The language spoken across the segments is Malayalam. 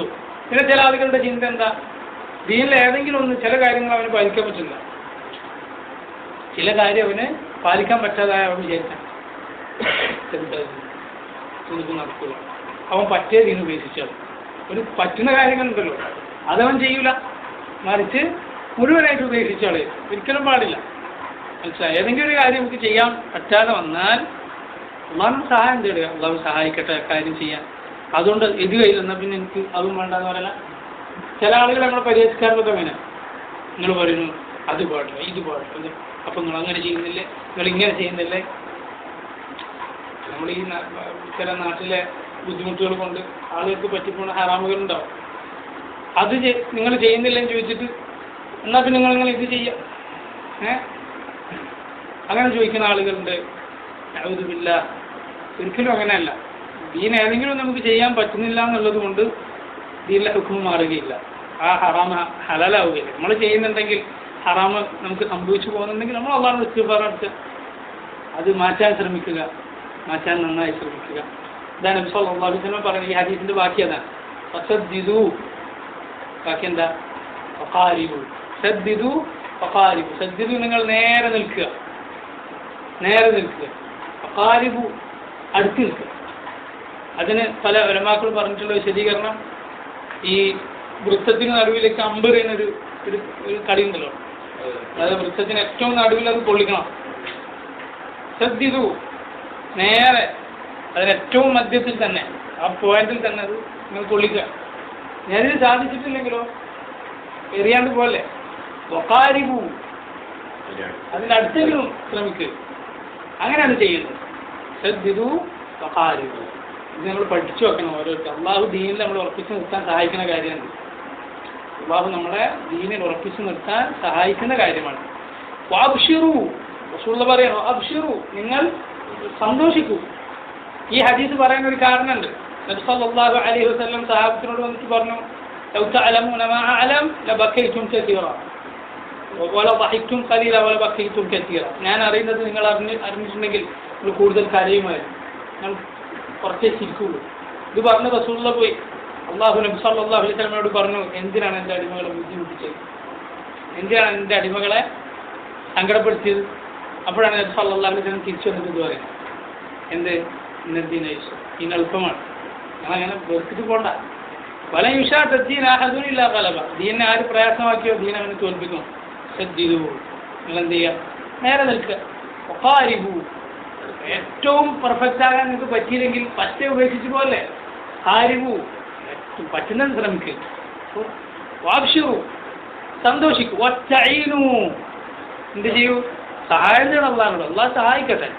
എടുത്തു പിന്നെ ചില ആളുകളുടെ ചിന്ത എന്താ? ദീനിൽ ഏതെങ്കിലും ഒന്ന് ചില കാര്യങ്ങൾ അവന് പാലിക്കാൻ പറ്റില്ല. ചില കാര്യം അവന് പാലിക്കാൻ പറ്റാതായ അവൻ വിചാരിക്കാം നടക്കില്ല അവൻ പറ്റിയ ദീന് ഉപേക്ഷിച്ചത് ഒരു പറ്റുന്ന കാര്യങ്ങളുണ്ടല്ലോ. അതവൻ ചെയ്യൂല. മറിച്ച് മുഴുവനായിട്ട് ഉപേക്ഷിച്ചാളെ ഒരിക്കലും പാടില്ല. മനസ്സിലായി? ഏതെങ്കിലും ഒരു കാര്യം നമുക്ക് ചെയ്യാൻ പറ്റാതെ വന്നാൽ അള്ളാഹു സഹായം തേടുക. അള്ളാഹു സഹായിക്കട്ടെ കാര്യം ചെയ്യാൻ. അതുകൊണ്ട് ഇത് കയ്യിൽ എന്നാൽ പിന്നെ എനിക്ക് അതും വേണ്ടെന്ന് പറയല ചില ആളുകൾ നമ്മളെ പരിഹരിക്കാറുള്ളത് അങ്ങനെ. നിങ്ങൾ പറയുന്നു അത് പാടില്ല ഇത് ഇത് അപ്പം നിങ്ങൾ അങ്ങനെ ചെയ്യുന്നില്ലേ? നിങ്ങൾ ഇങ്ങനെ ചെയ്യുന്നില്ലേ? നമ്മൾ ഈ ചില നാട്ടിലെ ബുദ്ധിമുട്ടുകൾ കൊണ്ട് ആളുകൾക്ക് പറ്റിപ്പോണ ഹറാമുകളുണ്ടാവും. അത് നിങ്ങൾ ചെയ്യുന്നില്ലെന്ന് ചോദിച്ചിട്ട് എന്നാൽ പിന്നെ നിങ്ങൾ ഇങ്ങനെ ഇത് ചെയ്യാം? ഏ? അങ്ങനെ ചോദിക്കുന്ന ആളുകളുണ്ട്. ഒരിക്കലും അങ്ങനെയല്ല. ദീൻ ഏതെങ്കിലും നമുക്ക് ചെയ്യാൻ പറ്റുന്നില്ല എന്നുള്ളത് കൊണ്ട് ദീനിലെ ഹുക്കും മാറുകയില്ല. ആ ഹറാമ ഹലാലാവുകയില്ല. നമ്മൾ ചെയ്യുന്നുണ്ടെങ്കിൽ ഹറാമ നമുക്ക് സംഭവിച്ചു പോകുന്നുണ്ടെങ്കിൽ നമ്മൾ അള്ളാഹ് ഇസ്തിഫാറെടുത്ത് അത് മാറ്റാൻ ശ്രമിക്കുക. മാറ്റാൻ നന്നായി ശ്രമിക്കുക. ഇതാണ് നബി അള്ളാഹു സിനിമ പറയുന്നത് ഈ ഹദീസിന്റെ ബാക്കി അതാണ്. ഫസദ്ദിദു. ബാക്കി എന്താ? ഫഖാരിബു. സദ്ദിദു ഫഖാരിബു. സദ്ദിദു നിങ്ങൾ നേരെ നിൽക്കുക. നേരെ നിൽക്കുക. ഫഖാരിബു അടുത്ത് നിൽക്കുക. അതിന് പല ഒരമാക്കൾ പറഞ്ഞിട്ടുള്ള വിശദീകരണം. ഈ വൃത്തത്തിന് നടുവിലേക്ക് എന്നൊരു ഒരു ഒരു കളിയുണ്ടല്ലോ അതായത് വൃത്തത്തിന് ഏറ്റവും നടുവിൽ അത് പൊള്ളിക്കണം. ശ്രദ്ധിച്ചു നേരെ അതിന് ഏറ്റവും മധ്യത്തിൽ തന്നെ ആ പോയിന്റിൽ തന്നെ അത് നിങ്ങൾ പൊള്ളിക്കുക. ഞാനിത് സാധിച്ചിട്ടില്ലെങ്കിലോ? എറിയാണ്ട് പോലെ പോവും അതിന്റെ അടുത്തെങ്കിലും ശ്രമിക്കുക അങ്ങനെയാണ് ചെയ്യുന്നത്. ശ്രദ്ധിതു വക്കാരിപൂ ഇത് നമ്മൾ പഠിച്ചു വെക്കണം ഓരോരുത്തർ. അള്ളാഹു ദീനിൽ നമ്മൾ ഉറപ്പിച്ചു നിർത്താൻ സഹായിക്കുന്ന കാര്യമാണ്. അള്ളാഹു നമ്മളെ ദീനിൽ ഉറപ്പിച്ചു നിർത്താൻ സഹായിക്കുന്ന കാര്യമാണ്. വാബ്ഷിറു റസൂള്ള പറയണോ അബ്ഷിറു നിങ്ങൾ സന്തോഷിക്കൂ. ഈ ഹദീസ് പറയുന്ന ഒരു കാരണമുണ്ട് നബ്സല്ലാഹു അലൈഹി വസ്ലം സഹാബത്തിനോട് വന്നിട്ട് പറഞ്ഞു ഞാൻ അറിയുന്നത് നിങ്ങൾ അറിഞ്ഞ് അറിഞ്ഞിട്ടുണ്ടെങ്കിൽ നിങ്ങൾ കൂടുതൽ കരയുമായിരുന്നു. കുറച്ചേ ചിരിക്കുള്ളൂ. ഇത് പറഞ്ഞ റസൂള്ള പോയി. അള്ളാഹു നബി സല്ലല്ലാഹു അലൈഹി വസല്ലമയോട് പറഞ്ഞു എന്തിനാണ് എന്റെ അടിമകളെ ബുദ്ധിമുട്ടിച്ചത്? എന്തിനാണ് എന്റെ അടിമകളെ സങ്കടപ്പെടുത്തിയത്? അപ്പോഴാണ് നബി സല്ലല്ലാഹു അലൈഹി സ്വലം തിരിച്ചു വന്നിട്ട് ഇത് പറയാം എന്ത്? ഇന്നദ്ദീനൈസ് ഇന്ന് എളുപ്പമാണ് ഞങ്ങളങ്ങനെ വെറുത്തിട്ട് പോണ്ട. പല യുഷാദ്ദീൻ ആഹദുനില്ല കലബ ദീനെ ആര് പ്രയാസമാക്കിയോ? ദീൻ അങ്ങനെ തോൽപ്പിക്കും. ശ്രദ്ധിതു നിങ്ങൾ എന്ത് ചെയ്യുക? നേരെ നിൽക്കുക. ഏറ്റവും പെർഫെക്റ്റ് ആകാൻ നിങ്ങൾക്ക് പറ്റിയില്ലെങ്കിൽ പറ്റ ഉപേക്ഷിച്ചു പോലെ ആരിബു പറ്റുന്നത് ശ്രമിക്കുക വാപ്ഷു സന്തോഷിക്കൂ. ഒറ്റയിനു എന്ത് ചെയ്യൂ? സഹായം ചെയ്യണം അള്ളാഹിനോട്. അള്ളാഹ് സഹായിക്കട്ടെ.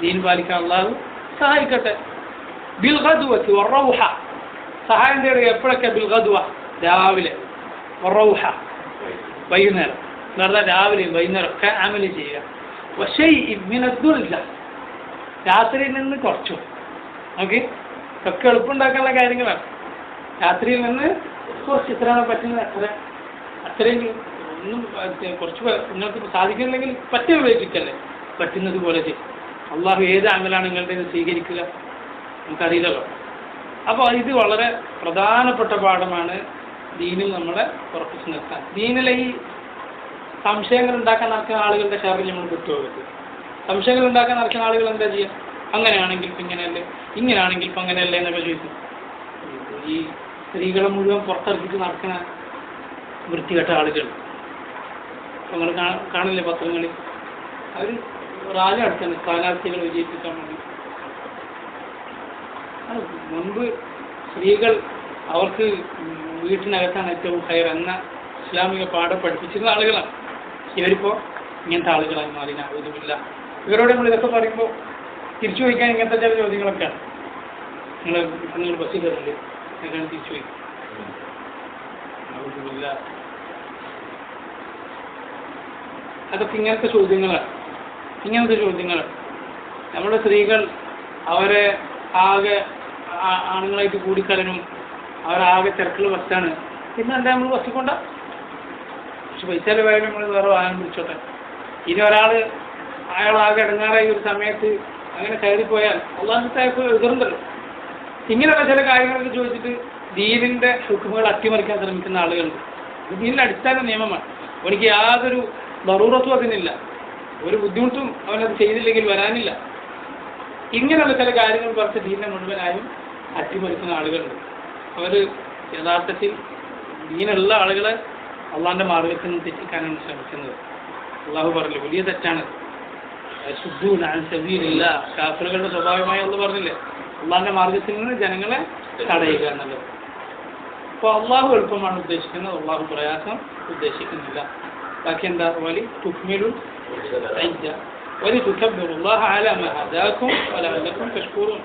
ദീൻ പാലിക്കാൻ അള്ളാഹു സഹായിക്കട്ടെ. ബിൽഗദ്വത്തി വറൗഹ. സഹായം തേടുക എപ്പോഴൊക്കെ? ബിൽഹദുവ രാവിലെ. വറൗഹ. വൈകുന്നേരം. എന്ന് പറഞ്ഞാൽ രാവിലെയും വൈകുന്നേരം ഒക്കെ അമൽ ചെയ്യുക. പക്ഷേ ഇമ്മിനദ്ദുല്ല രാത്രിയിൽ നിന്ന് കുറച്ചു. ഓക്കെ ഒക്കെ എളുപ്പമുണ്ടാക്കാനുള്ള കാര്യങ്ങളാണ്. രാത്രിയിൽ നിന്ന് കുറച്ച് ഇത്രയാണ് പറ്റുന്നത്. അത്ര അത്രയും ഒന്നും കുറച്ച് നിങ്ങൾക്ക് സാധിക്കുന്നില്ലെങ്കിൽ പറ്റിയ ഉപയോഗിക്കല്ലേ? പറ്റുന്നത് പോലെ ചെയ്യും. അള്ളാഹു ഏത് അമലാണ് നിങ്ങളുടെ സ്വീകരിക്കുക? നമുക്കറിയില്ലല്ലോ. അപ്പോൾ ഇത് വളരെ പ്രധാനപ്പെട്ട പാഠമാണ് ദീനിൽ നമ്മളെ ഉറപ്പിച്ച് നിർത്താൻ. ദീനിലെ ഈ സംശയങ്ങൾ ഉണ്ടാക്കാൻ ആളുകളുടെ ഷെയറിൽ നമ്മൾ വിട്ടുപോകരുത്. സംശയങ്ങൾ ഉണ്ടാക്കാൻ നടക്കുന്ന ആളുകൾ എന്താ ചെയ്യുക? അങ്ങനെയാണെങ്കിൽ ഇപ്പം ഇങ്ങനെയല്ലേ ഇങ്ങനെയാണെങ്കിൽ ഇപ്പം അങ്ങനെയല്ലേ എന്നൊക്കെ ചോദിക്കും. ഈ സ്ത്രീകളെ മുഴുവൻ പുറത്തിറക്കിട്ട് നടക്കുന്ന വൃത്തികെട്ട ആളുകൾ. നിങ്ങൾ കാണില്ലേ പത്രങ്ങളിൽ? അവർ റാലി നടത്തുന്നു സ്ഥാനാർത്ഥികൾ വിജയിപ്പിക്കാൻ വേണ്ടി. മുൻപ് സ്ത്രീകൾ അവർക്ക് വീട്ടിനകത്താണ് ഏറ്റവും ഹയർ എന്ന ഇസ്ലാമിക പാഠം പഠിപ്പിച്ചിരുന്ന ആളുകളാണ്. ഇവരിപ്പോ ഇങ്ങനത്തെ ആളുകളായി മാറി ഇവരോട് നമ്മൾ ഇതൊക്കെ പറയുമ്പോൾ തിരിച്ചു ചോദിക്കാൻ ഇങ്ങനത്തെ ചില ചോദ്യങ്ങളൊക്കെ നിങ്ങൾ നിങ്ങൾ ബസ്സിൽ കയറില്ലേ എങ്ങനെ തിരിച്ചു ചോദിക്കും അതൊക്കെ ഇങ്ങനത്തെ ചോദ്യങ്ങളാണ്. ഇങ്ങനത്തെ ചോദ്യങ്ങളാണ്. നമ്മുടെ സ്ത്രീകൾ അവരെ ആകെ ആണുങ്ങളായിട്ട് കൂടിക്കലനും അവരാകെ തിരക്കുള്ള ബസ്സാണ് പിന്നെ എന്താ നമ്മൾ ബസ്സിൽ കൊണ്ട? പക്ഷെ പൈസ ചിലവായാലും നമ്മൾ വേറെ വാഹനം പിടിച്ചോട്ടെ. ഇനി ഒരാൾ അയാളാകെ ഇടങ്ങാറായി ഒരു സമയത്ത് അങ്ങനെ കയറിപ്പോയാൽ അള്ളാഹത്തായപ്പോൾ എതിർന്നല്ലോ ഇങ്ങനെയുള്ള ചില കാര്യങ്ങളൊക്കെ ചോദിച്ചിട്ട് ദീനിന്റെ ഹുക്കുമുകൾ അട്ടിമറിക്കാൻ ശ്രമിക്കുന്ന ആളുകളുണ്ട്. ദീനിന്റെ അടിസ്ഥാന നിയമമാണ്. അവനിക്ക് യാതൊരു ബറൂറത്തും അതിനില്ല. ഒരു ബുദ്ധിമുട്ടും അവനത് ചെയ്തില്ലെങ്കിൽ വരാനില്ല. ഇങ്ങനെയുള്ള ചില കാര്യങ്ങൾ പറഞ്ഞ് ദീനിനെ മുഴുവനായും അട്ടിമറിക്കുന്ന ആളുകളുണ്ട്. അവർ യഥാർത്ഥത്തിൽ ദീനുള്ള ആളുകളെ അള്ളാന്റെ മാർഗത്തിൽ നിന്ന് തെറ്റിക്കാനാണ് ശ്രമിക്കുന്നത്. അള്ളാഹു പറഞ്ഞു വലിയ തെറ്റാണ് ശുദ്ധൂന സബീലില്ല. കാഫറുകളുടെ സ്വഭാവമായി ഒന്ന് പറഞ്ഞില്ലേ? അള്ളാന്റെ മാർഗത്തിൽ നിന്ന് ജനങ്ങളെ തടയുക എന്നുള്ളത്. അപ്പോൾ അള്ളാഹു എളുപ്പമാണ് ഉദ്ദേശിക്കുന്നത്. അള്ളാഹു പ്രയാസം ഉദ്ദേശിക്കുന്നില്ല. ബാക്കി എന്താ? വലി തുക്മിലു വലി തുക്കബിറുല്ലാഹ അല മ ഹദാക്കും വലഅല്ലക്കും തഷ്കുറൂൻ